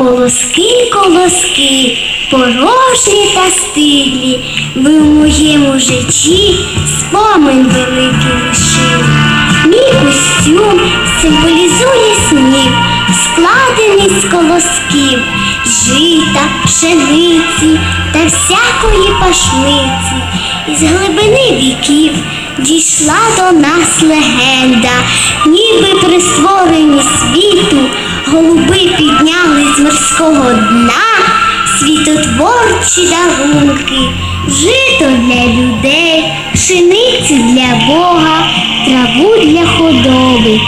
Колоски, колоски, порожні та стиглі, ви в моєму житті спомин великий лишили. Мій костюм символізує сніг, складений з колосків, жита, пшениці та всякої пашниці. Із глибини віків дійшла до нас легенда, ніби при створенні світу голуби підняли з морського дна світотворчі дарунки, жито для людей, пшеницю для Бога, траву для худоби.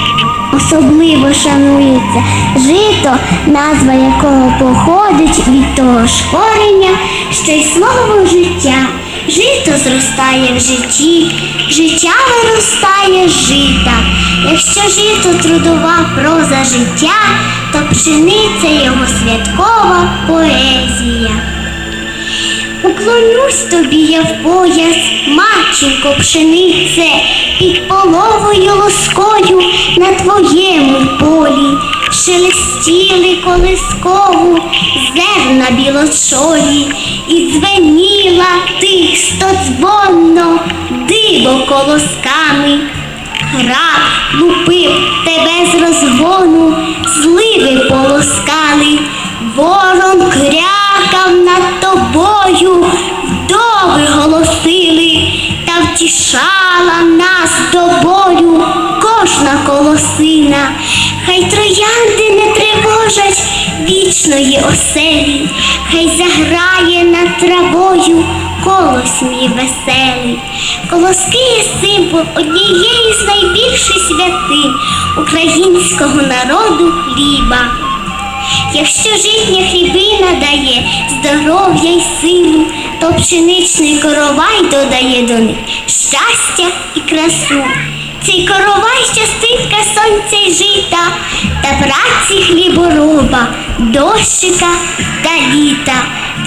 Особливо шанується жито, назва якого походить від того ж корення, що й слово життя. Жито зростає в житті, життя виростає жита. Якщо жито трудова проза життя, то пшениця його святкова поезія. Уклонюсь тобі я в пояс, матінко пшенице, під половою лоскою на твоєму полі, шелестіли колискову зерна білошолі, і дзвеніла тих стоцбонно, диво колосками. Град лупив тебе з розгону, зливи полоскали, ворон крякав над тобою, вдови голосили, та втішала нас до бою кожна колосина, хай троянди не тривожать вічної оселі, хай заграє над травою колос мій веселий. Колоски є символ однієї з найбільших святинь українського народу хліба. Якщо житня хлібина дає здоров'я й силу, то пшеничний коровай додає до них щастя і красу. Цей коровай щастинка сонця й жита та праці хлібороба, дощика та літа.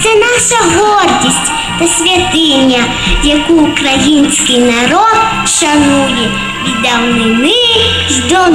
Це наша гордість та святиня, яку український народ шанує від давнини й до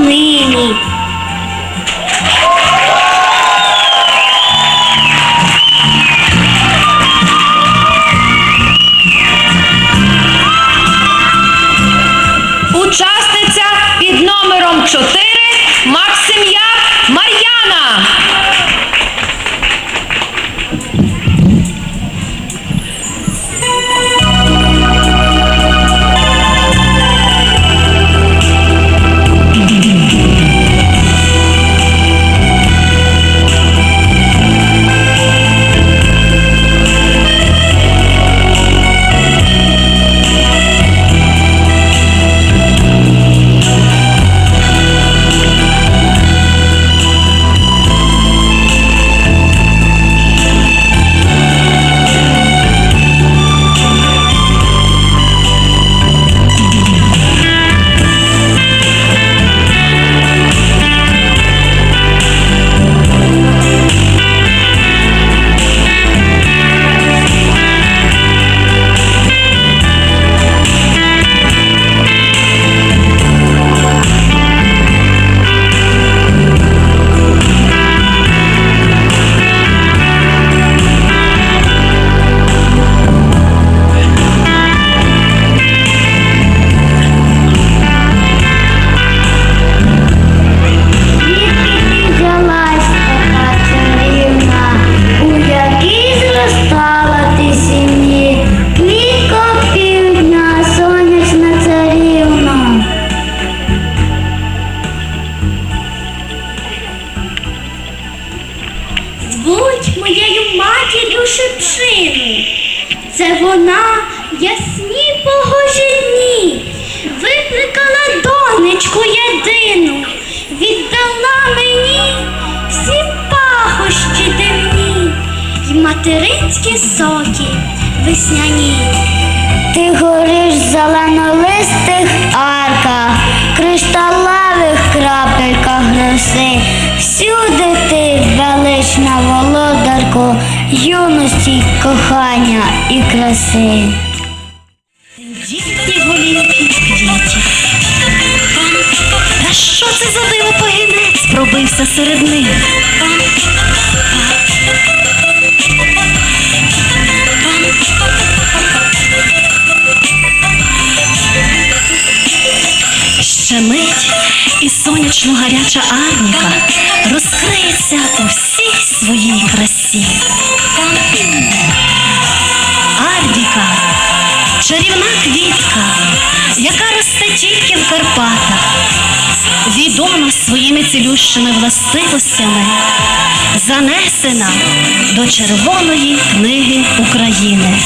Будь моєю матір'ю шепшину. Це вона ясні погожі дні викликала донечку єдину, віддала мені всі пахощі дивні й материнські соки весняні. Ти гориш в зеленолистих арках, кришталевих крапельках роси. Всюди юності, кохання і краси. Дітні голівки квітів. Та що це за диво погінець пробився серед них? Ще мить і сонячно гаряча арніка своїми цілющими властивостями, занесена до Червоної книги України.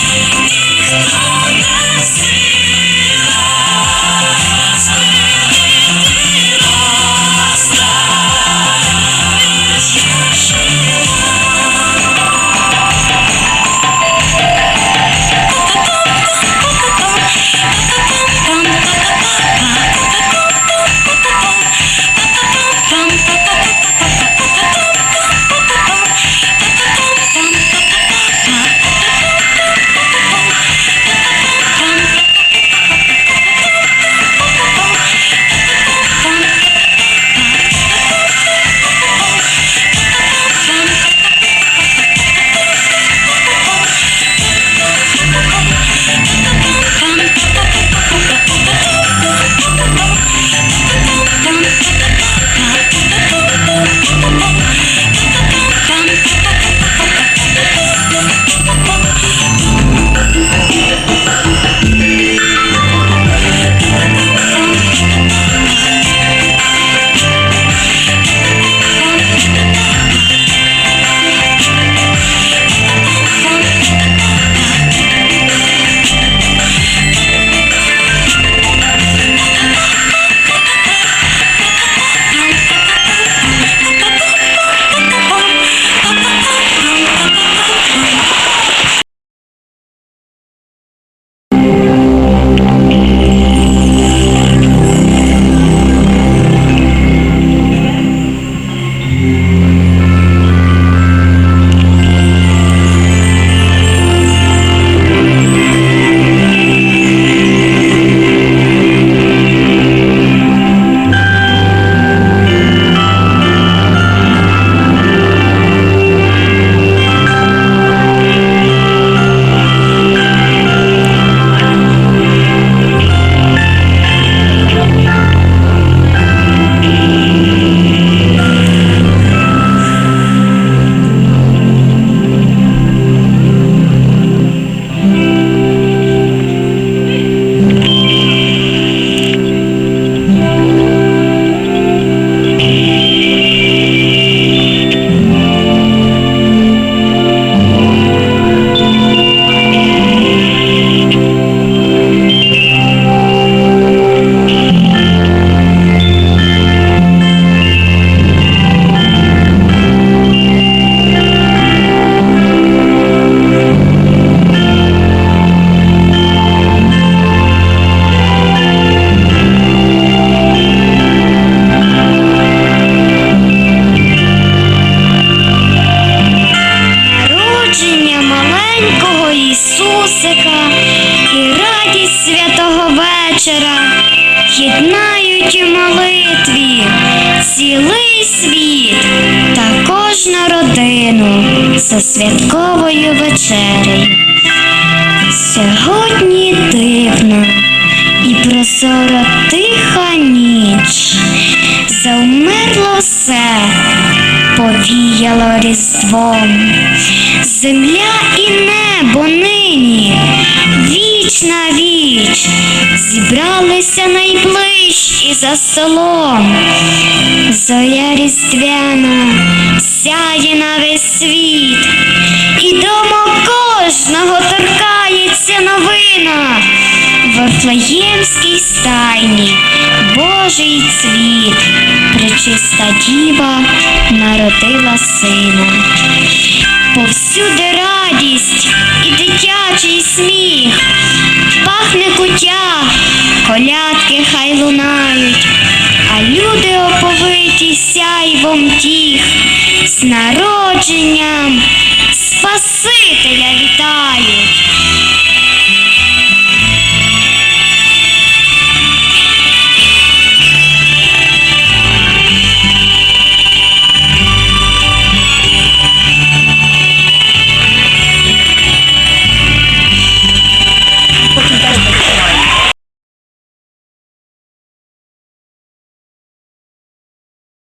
Святого вечора єднають у молитві цілий світ та кожну родину за святковою вечерею. Сьогодні дивна і прозора тиха ніч. Завмерло все, повіяло різдвом. Земля і небо нині віч на віч зібралися найближчі за столом. Зоря різдвяна сяє на весь світ, і дома кожного торкається новина. В Варфлеємській стайні Божий цвіт, пречиста діва народила сина. Повсюди радість сяйвом